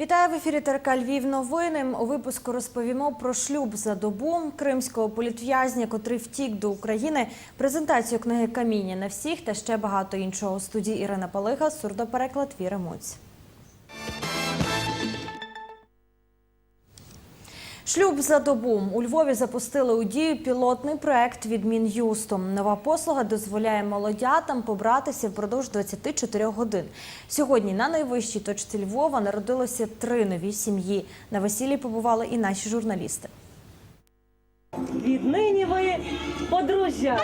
Вітаю в ефірі ТРК Львів. Новини у випуску розповімо про шлюб за добу кримського політв'язня, котрий втік до України. Презентацію книги Каміння на всіх та ще багато іншого. У студії Ірина Палига, сурдопереклад Віра Муць. Шлюб за добу у Львові запустили у дію пілотний проект від Мін'юсту. Нова послуга дозволяє молодятам побратися впродовж 24 годин. Сьогодні на найвищій точці Львова народилося три нові сім'ї. На весіллі побували і наші журналісти. Віднині ви подружжя.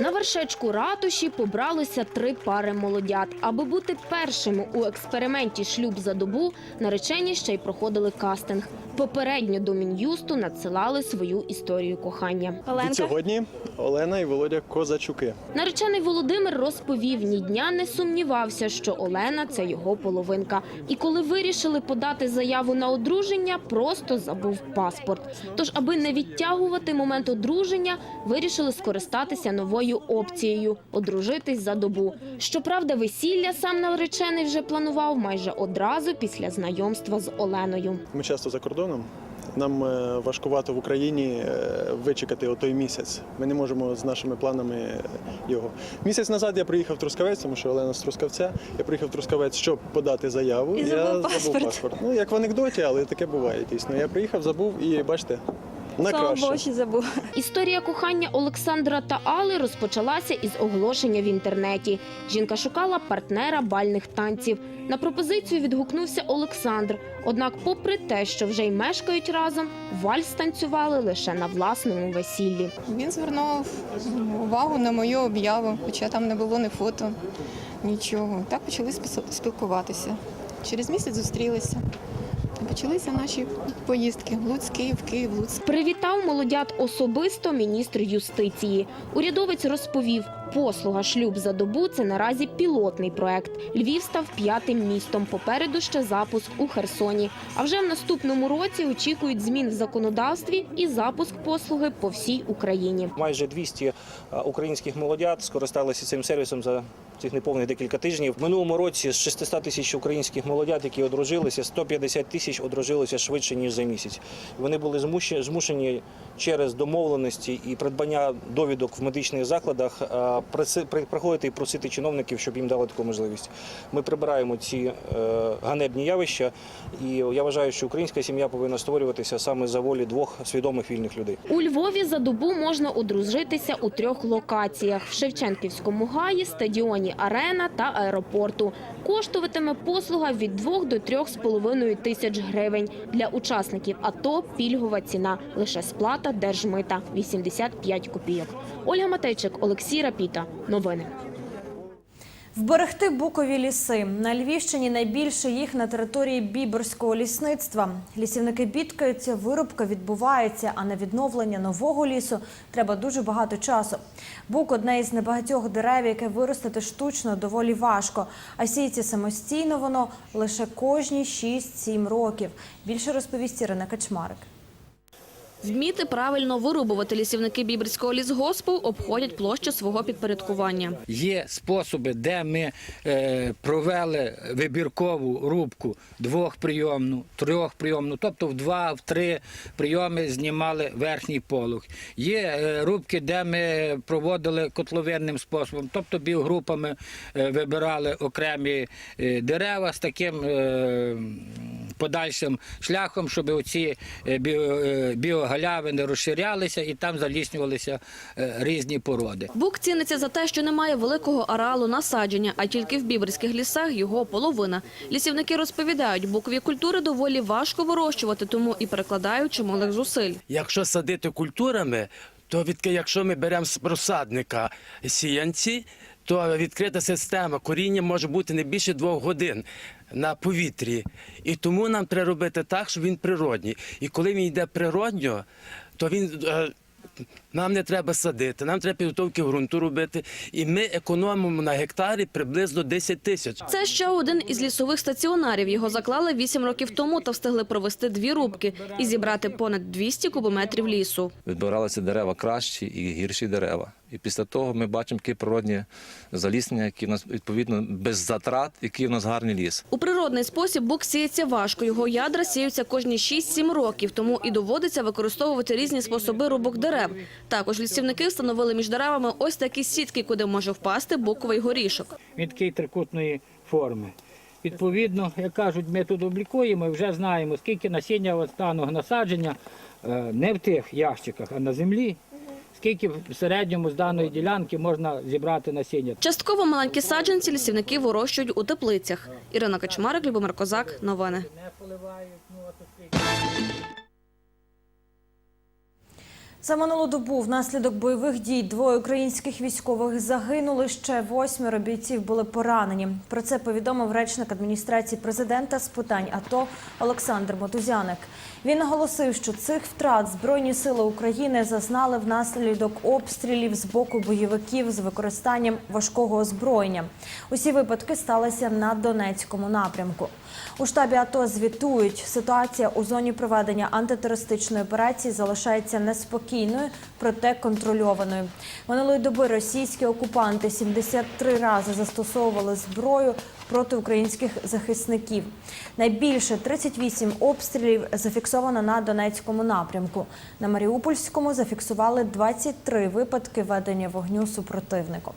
На вершечку ратуші побралися три пари молодят. Аби бути першими у експерименті шлюб за добу, наречені ще й проходили кастинг. Попередньо до мін'юсту надсилали свою історію кохання. Від сьогодні Олена і Володя Козачуки. Наречений Володимир розповів, ні дня не сумнівався, що Олена це його половинка. І коли вирішили подати заяву на одруження, просто забув паспорт. Тож, аби не відтягувати момент одруження, вирішили скористатися новою опцією одружитись за добу. Щоправда, весілля сам наречений вже планував майже одразу після знайомства з Оленою. Ми часто за кордоном. Нам е, важкувато в Україні е, вичекати отой місяць. Ми не можемо з нашими планами його. Місяць назад я приїхав в Трускавець, тому що Олена з Трускавця. Я приїхав в Трускавець, щоб подати заяву. І я забув забув паспорт. Ну як в анекдоті, але таке буває дійсно. Я приїхав, забув і бачите, на Слава краще. Богу, що забув. Історія кохання Олександра та Али розпочалася із оголошення в інтернеті. Жінка шукала партнера бальних танців. На пропозицію відгукнувся Олександр. Однак, попри те, що вже й мешкають разом, вальс танцювали лише на власному весіллі. Він звернув увагу на мою об'яву, хоча там не було ні фото, нічого. Так почали спілкуватися. Через місяць зустрілися. Почалися наші поїздки Луць, Київ, Київ, Луць. Привітав молодят особисто міністр юстиції. Урядовець розповів, послуга шлюб за добу це наразі пілотний проект. Львів став п'ятим містом. Попереду ще запуск у Херсоні. А вже в наступному році очікують змін в законодавстві і запуск послуги по всій Україні. Майже 200 е, українських молодят скористалися цим сервісом за цих неповних декілька тижнів. В минулому році з 600 тисяч українських молодят, які одружилися, 150 тисяч одружилися швидше ніж за місяць. Вони були змушені, через домовленості і придбання довідок в медичних закладах е, приходити і просити чиновників, щоб їм дали таку можливість. Ми прибираємо ці е, ганебні явища, і я вважаю, що українська сім'я повинна створюватися саме за волі двох свідомих вільних людей. У Львові за добу можна одружитися у трьох локаціях: в Шевченківському гаї, стадіоні Арена та аеропорту. Коштуватиме послуга від 2 до 3,5 тисяч гривень. Для учасників АТО пільгова ціна лише сплата держмита 85 копійок. Ольга Матейчик, Олексій Рапіта. Новини. Вберегти букові ліси на Львівщині найбільше їх на території біберського лісництва. Лісівники бідкаються, вирубка відбувається, а на відновлення нового лісу треба дуже багато часу. Бук одне із небагатьох дерев, яке виростити штучно доволі важко. А сіється самостійно воно лише кожні 6-7 років. Більше розповість Ірина Качмарик. Вміти правильно вирубувати лісівники Біберського лісгоспу обходять площу свого підпорядкування. Є способи, де ми е, провели вибіркову рубку двохприйомну, трьохприйомну, тобто в два, в три прийоми знімали верхній полог. Є е, рубки, де ми проводили котловинним способом, тобто біогрупами е, вибирали окремі дерева з таким подальшим шляхом, щоб оці е, е, біогалявини розширялися і там заліснювалися е, різні породи. Бук ціниться за те, що немає великого ареалу насадження, а тільки в біберських лісах його половина. Лісівники розповідають, букові культури доволі важко вирощувати, тому і перекладають чималих зусиль. Якщо садити культурами, то від, якщо ми беремо з розсадника сіянці, то відкрита система коріння може бути не більше двох годин на повітрі. І тому нам треба робити так, щоб він природній. І коли він йде природньо, то він. Нам не треба садити, нам треба підготовки ґрунту робити, і ми економимо на гектарі приблизно 10 тисяч. Це ще один із лісових стаціонарів. Його заклали вісім років тому та встигли провести дві рубки і зібрати понад 200 кубометрів лісу. Відбиралися дерева кращі і гірші дерева. І після того ми бачимо такі природні заліснення, які в нас відповідно без затрат, який в нас гарний ліс. У природний спосіб бук сіється важко. Його ядра сіються кожні 6-7 років, тому і доводиться використовувати різні способи рубок дерев. Також лісівники встановили між деревами ось такі сітки, куди може впасти буковий горішок. Він такий трикутної форми. Відповідно, як кажуть, ми тут облікуємо і вже знаємо, скільки насіння от насадження е, не в тих ящиках, а на землі. Скільки в середньому з даної ділянки можна зібрати насіння. Частково маленькі саджанці лісівники вирощують у теплицях. Ірина Качмарик, Любомир Козак. Новини. За минулу добу внаслідок бойових дій двоє українських військових загинули. Ще восьмеро бійців були поранені. Про це повідомив речник адміністрації президента з питань АТО Олександр Мотузяник. Він наголосив, що цих втрат збройні сили України зазнали внаслідок обстрілів з боку бойовиків з використанням важкого озброєння. Усі випадки сталися на Донецькому напрямку. У штабі АТО звітують, ситуація у зоні проведення антитерористичної операції залишається неспокійною, проте контрольованою. Минулої доби російські окупанти 73 рази застосовували зброю проти українських захисників. Найбільше 38 обстрілів зафіксовано на Донецькому напрямку. На Маріупольському зафіксували 23 випадки ведення вогню супротивником.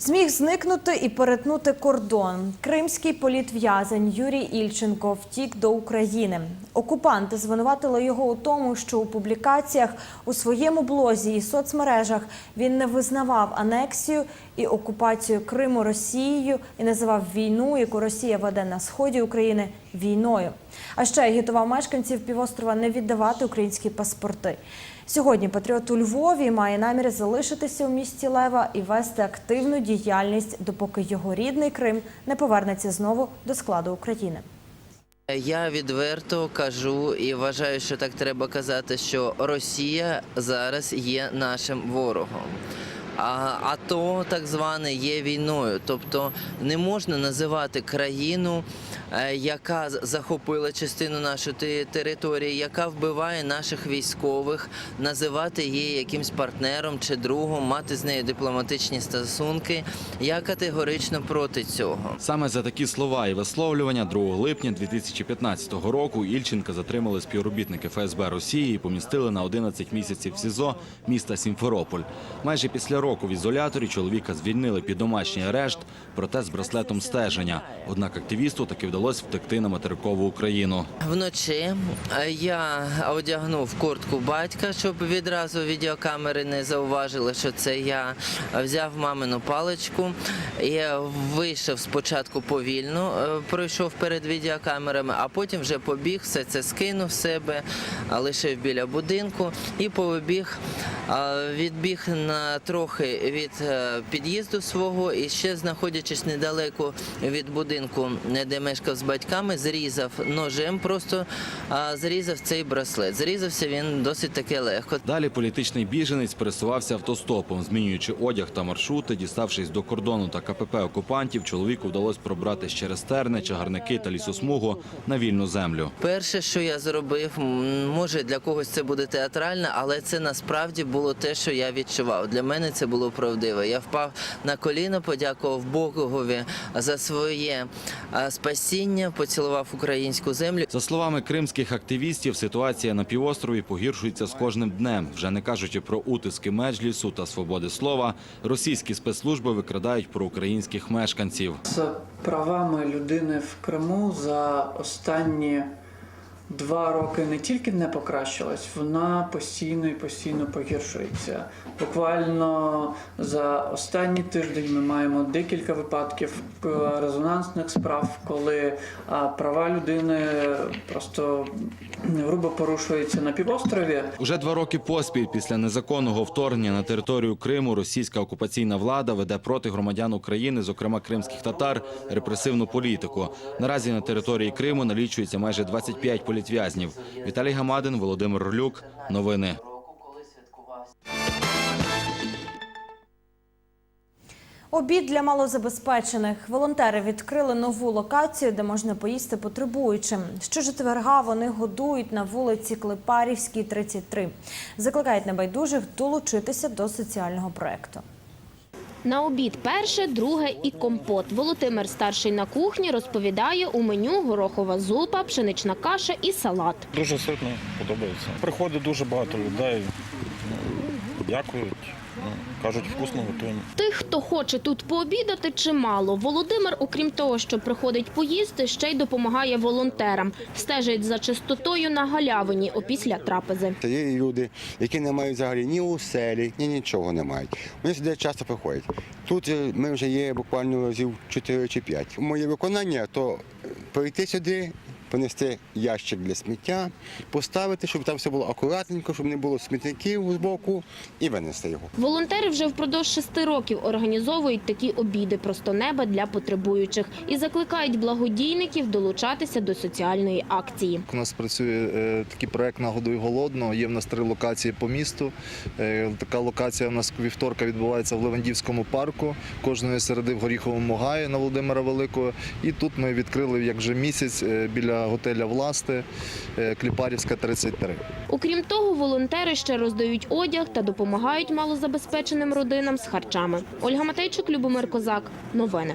Зміг зникнути і перетнути кордон. Кримський політв'язень Юрій Ільченко втік до України. Окупанти звинуватили його у тому, що у публікаціях у своєму блозі і соцмережах він не визнавав анексію і окупацію Криму Росією і називав війну, яку Росія веде на сході України, війною. А ще агітував мешканців півострова не віддавати українські паспорти. Сьогодні патріот у Львові має намір залишитися у місті Лева і вести активну діяльність, допоки його рідний Крим не повернеться знову до складу України. Я відверто кажу і вважаю, що так треба казати, що Росія зараз є нашим ворогом. А АТО так зване є війною. Тобто не можна називати країну, е, яка захопила частину нашої території, яка вбиває наших військових, називати її якимсь партнером чи другом, мати з нею дипломатичні стосунки. Я категорично проти цього. Саме за такі слова і висловлювання 2 липня 2015 року Ільченка затримали співробітники ФСБ Росії і помістили на 11 місяців СІЗО міста Сімферополь. Майже після року в ізоляторі чоловіка звільнили під домашній арешт, проте з браслетом стеження. Однак активісту таки вдалося втекти на материкову Україну. Вночі е, я одягнув куртку батька, щоб відразу відеокамери не зауважили, що це я взяв мамину паличку. Я вийшов спочатку повільно, е, пройшов перед відеокамерами, а потім вже побіг, все це скинув себе, лишив біля будинку і побіг, відбіг на трохи від е, під'їзду свого і ще знаходячись недалеко від будинку, де мешкав з батьками, зрізав ножем, просто а, зрізав цей браслет. Зрізався він досить таки легко. Далі політичний біженець пересувався автостопом, змінюючи одяг та маршрути. Діставшись до кордону та КПП окупантів, чоловіку вдалося пробратись через терни, чагарники та лісосмугу на вільну землю. Перше, що я зробив, може для когось це буде театрально, але це насправді було те, що я відчував. Для мене це було правдиво. Я впав на коліно, подякував Богові за своє спасіння, поцілував українську землю. За словами кримських активістів, ситуація на півострові погіршується з кожним днем. Вже не кажучи про утиски меджлісу та свободи слова, російські спецслужби викрадають проукраїнських мешканців. з правами людини в Криму за останні два роки не тільки не покращилась, вона постійно і постійно погіршується. Буквально за останній тиждень ми маємо декілька випадків е, резонансних справ, коли права людини просто грубо порушуються на півострові. Уже два роки поспіль після незаконного вторгнення на територію Криму російська окупаційна влада веде проти громадян України, зокрема кримських татар, репресивну політику. Наразі на території Криму налічується майже 25 політв'язнів. Віталій Гамадин, Володимир Орлюк. Новини. Обід для малозабезпечених. Волонтери відкрили нову локацію, де можна поїсти потребуючим. Щочетверга вони годують на вулиці Клепарівській, 33. Закликають небайдужих долучитися до соціального проекту. На обід перше, друге і компот. Володимир старший на кухні розповідає у меню горохова зупа, пшенична каша і салат. Дуже ситно подобається. Приходить дуже багато людей. Ну, Дякують. Ну, кажуть, вкусно готуємо. Тих, хто хоче тут пообідати, чимало. Володимир, окрім того, що приходить поїсти, ще й допомагає волонтерам. Стежить за чистотою на галявині опісля трапези. Це є люди, які не мають взагалі ні оселі, ні нічого не мають. Вони сюди часто приходять. Тут е, ми вже є буквально разів 4 чи 5. Моє виконання то е, прийти сюди, понести ящик для сміття, поставити, щоб там все було акуратненько, щоб не було смітників з боку, і винести його. Волонтери вже впродовж шести років організовують такі обіди просто неба для потребуючих і закликають благодійників долучатися до соціальної акції. У нас працює е, такий проект «Нагодуй голодно». Є в нас три локації по місту. Е, така локація у нас вівторка відбувається в Левандівському парку, кожної середи в Горіховому гаї на Володимира Великого. І тут ми відкрили як вже місяць е, готеля Власти е, Кліпарівська 33. Окрім того, волонтери ще роздають одяг та допомагають малозабезпеченим родинам з харчами. Ольга Матейчук, Любомир Козак. Новини.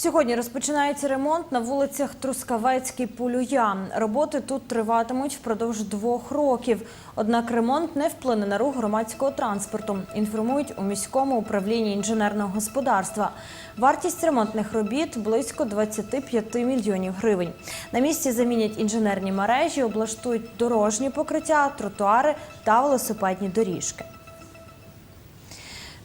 Сьогодні розпочинається ремонт на вулицях Трускавецький Полюя. Роботи тут триватимуть впродовж двох років. Однак ремонт не вплине на рух громадського транспорту. Інформують у міському управлінні інженерного господарства. Вартість ремонтних робіт близько 25 мільйонів гривень. На місці замінять інженерні мережі, облаштують дорожні покриття, тротуари та велосипедні доріжки.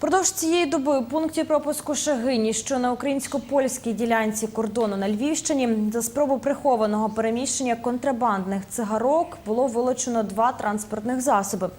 Продовж цієї доби пункті пропуску Шагині, що на українсько-польській ділянці кордону на Львівщині, за спробу прихованого переміщення контрабандних цигарок було вилучено два транспортних засоби.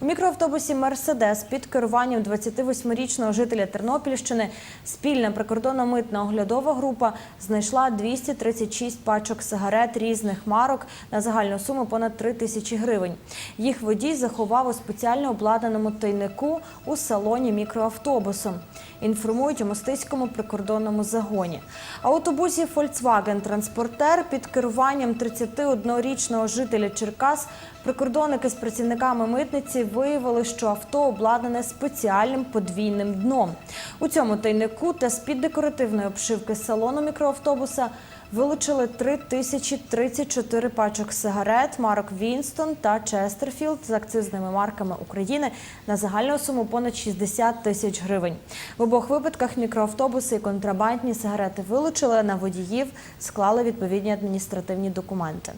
У мікроавтобусі Мерседес під керуванням 28-річного жителя Тернопільщини спільна прикордонна митна оглядова група знайшла 236 пачок сигарет різних марок на загальну суму понад 3 тисячі гривень. Їх водій заховав у спеціально обладнаному тайнику у салоні мікроавтобусу. Інформують у мостиському прикордонному загоні. Автобусі Volkswagen транспортер під керуванням 31-річного жителя Черкас прикордонники з працівниками митниці виявили, що авто обладнане спеціальним подвійним дном. У цьому тайнику та з-під декоративної обшивки салону мікроавтобуса Вилучили 3034 пачок сигарет марок Вінстон та Честерфілд з акцизними марками України на загальну суму понад 60 тисяч гривень. В обох випадках мікроавтобуси і контрабандні сигарети вилучили на водіїв, склали відповідні адміністративні документи.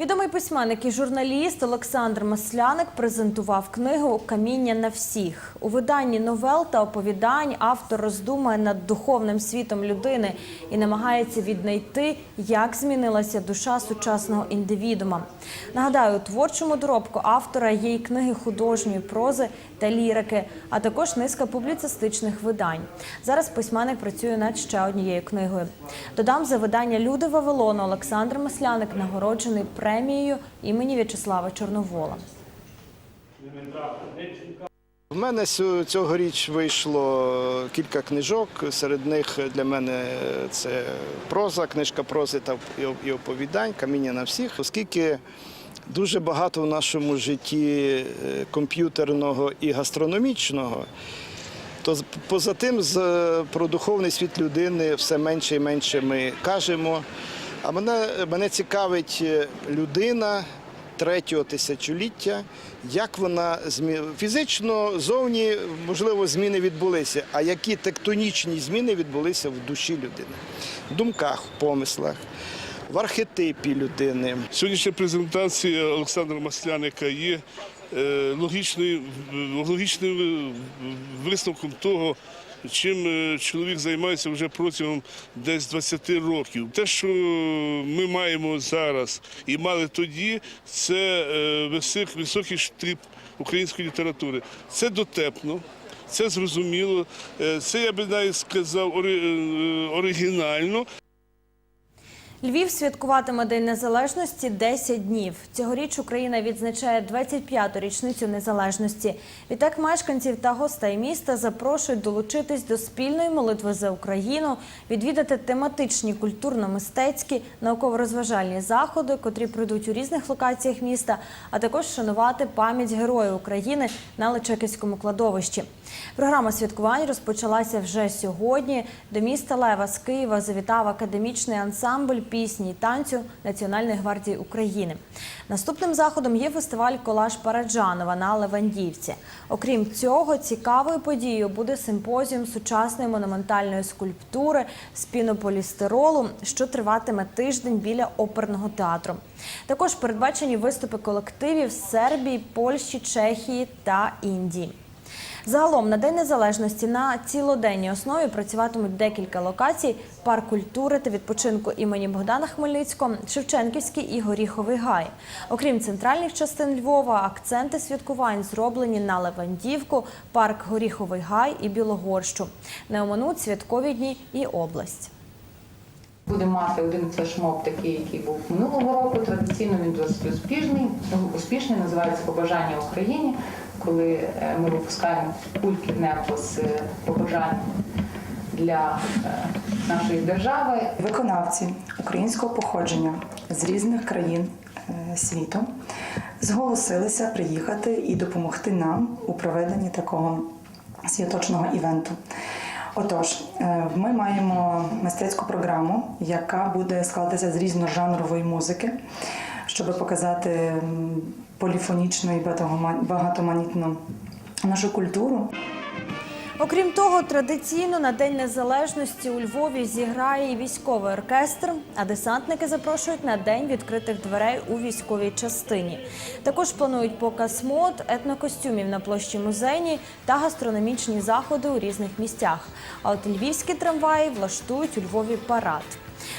Відомий письменник і журналіст Олександр Масляник презентував книгу Каміння на всіх. У виданні новел та оповідань автор роздумує над духовним світом людини і намагається віднайти, як змінилася душа сучасного індивідума. Нагадаю, у творчому доробку автора є й книги художньої прози та лірики, а також низка публіцистичних видань. Зараз письменник працює над ще однією книгою. Додам за видання Люди Вавилону Олександр Масляник нагороджений премією імені В'ячеслава Чорновола. У мене цьогоріч вийшло кілька книжок. Серед них для мене це проза, книжка прози та і оповідань, каміння на всіх, оскільки дуже багато в нашому житті е, комп'ютерного і гастрономічного. То поза тим, про духовний світ людини все менше і менше ми кажемо. А мене, мене цікавить е, людина третього тисячоліття, як вона змі... фізично зовні, можливо, зміни відбулися, а які тектонічні зміни відбулися в душі людини, в думках, в помислах, в архетипі людини. Сьогоднішня презентація Олександра Масляника є е, логічною, логічним е, висновком того, чим е, чоловік займається вже протягом десь 20 років. Те, що ми маємо зараз і мали тоді, це е, висок- високий штрих української літератури. Це дотепно. Це зрозуміло, е, це я би навіть сказав оригінально. Львів святкуватиме День Незалежності 10 днів. Цьогоріч Україна відзначає 25-ту річницю незалежності. Відтак мешканців та гостей міста запрошують долучитись до спільної молитви за Україну, відвідати тематичні культурно-мистецькі, науково-розважальні заходи, котрі пройдуть у різних локаціях міста, а також шанувати пам'ять героїв України на Личаківському кладовищі. Програма святкувань розпочалася вже сьогодні. До міста Лева з Києва завітав академічний ансамбль пісні і танцю Національної гвардії України. Наступним заходом є фестиваль Колаж Параджанова на Левандівці. Окрім цього, цікавою подією буде симпозіум сучасної монументальної скульптури з пінополістиролу, що триватиме тиждень біля оперного театру. Також передбачені виступи колективів з Сербії, Польщі, Чехії та Індії. Загалом на День Незалежності на цілоденній основі працюватимуть декілька локацій: парк культури та відпочинку імені Богдана Хмельницького, Шевченківський і Горіховий гай. Окрім центральних частин Львова, акценти святкувань зроблені на Левандівку, парк Горіховий гай і Білогорщу. Не оминуть святкові дні і область. Будемо мати один флешмоб, такий, який був минулого року. Традиційно він досить успішний. Успішний називається Побажання Україні, коли е, ми випускаємо кульки небо з побажанням для е, нашої держави. Виконавці українського походження з різних країн е, світу зголосилися приїхати і допомогти нам у проведенні такого святочного івенту. Отож, ми маємо мистецьку програму, яка буде складатися з різножанрової музики, щоб показати поліфонічну і багатома- багатоманітну нашу культуру. Окрім того, традиційно на День Незалежності у Львові зіграє і військовий оркестр, а десантники запрошують на день відкритих дверей у військовій частині. Також планують показ мод, етнокостюмів на площі музейній та гастрономічні заходи у різних місцях. А от львівські трамваї влаштують у Львові парад.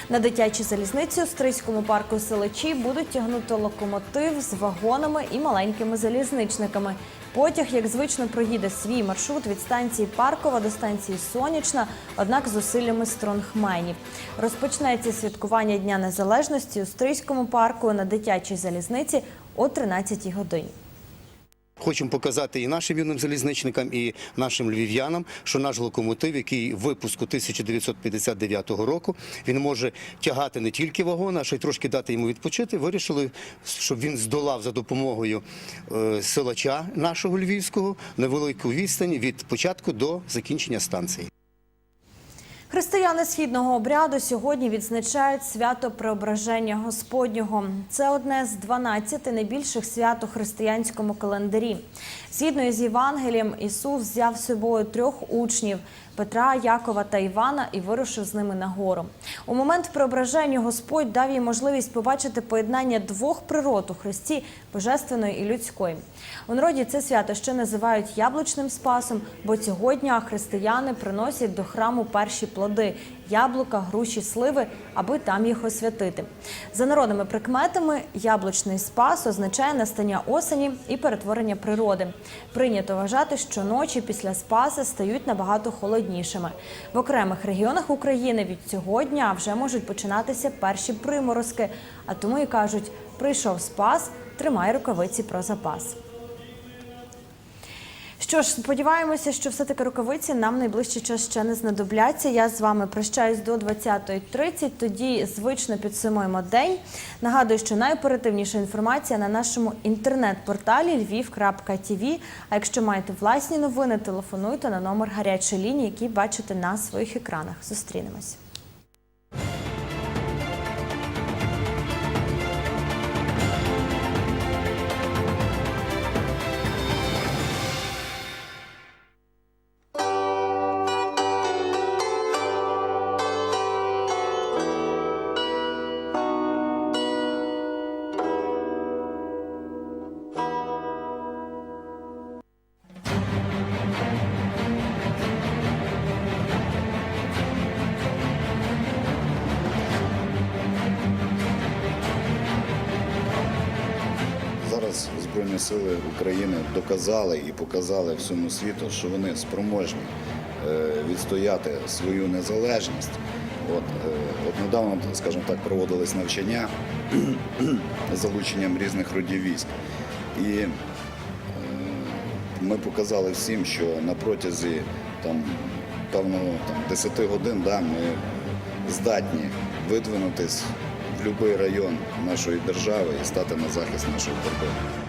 На дитячій залізниці у Стрийському парку Селичі будуть тягнути локомотив з вагонами і маленькими залізничниками. Потяг, як звично, проїде свій маршрут від станції Паркова до станції Сонячна, однак з зусиллями стронгменів. Розпочнеться святкування Дня Незалежності у Стрийському парку на дитячій залізниці о 13 годині. Хочемо показати і нашим юним залізничникам, і нашим львів'янам, що наш локомотив, який випуску 1959 року, він може тягати не тільки вагон, а ще й трошки дати йому відпочити. Вирішили, щоб він здолав за допомогою е, силача нашого львівського невелику відстань від початку до закінчення станції. Християни східного обряду сьогодні відзначають свято Преображення Господнього. Це одне з 12 найбільших свят у християнському календарі. Згідно із Євангелієм, Ісус взяв з собою трьох учнів Петра, Якова та Івана і вирушив з ними на гору. У момент преображення Господь дав їй можливість побачити поєднання двох природ у Христі божественної і людської. У народі це свято ще називають яблучним спасом, бо цього дня християни приносять до храму перші плоди яблука, груші, сливи, аби там їх освятити. За народними прикметами, яблучний спас означає настання осені і перетворення природи. Прийнято вважати, що ночі після спаси стають набагато холоднішими. В окремих регіонах України від цього дня вже можуть починатися перші приморозки, а тому і кажуть: прийшов спас, тримай рукавиці про запас. Що ж, сподіваємося, що все-таки рукавиці нам найближчий час ще не знадобляться. Я з вами прощаюсь до 20.30, тоді звично підсумуємо день. Нагадую, що найоперативніша інформація на нашому інтернет-порталі lviv.tv. А якщо маєте власні новини, телефонуйте на номер гарячої лінії, який бачите на своїх екранах. Зустрінемось. Збройні сили України доказали і показали всьому світу, що вони спроможні е, відстояти свою незалежність. От, е, от недавно, скажімо так, проводились навчання з залученням різних родів військ. І е, ми показали всім, що на протязі там, певного там, 10 годин да, ми здатні видвинутись в будь-який район нашої держави і стати на захист нашого кордону.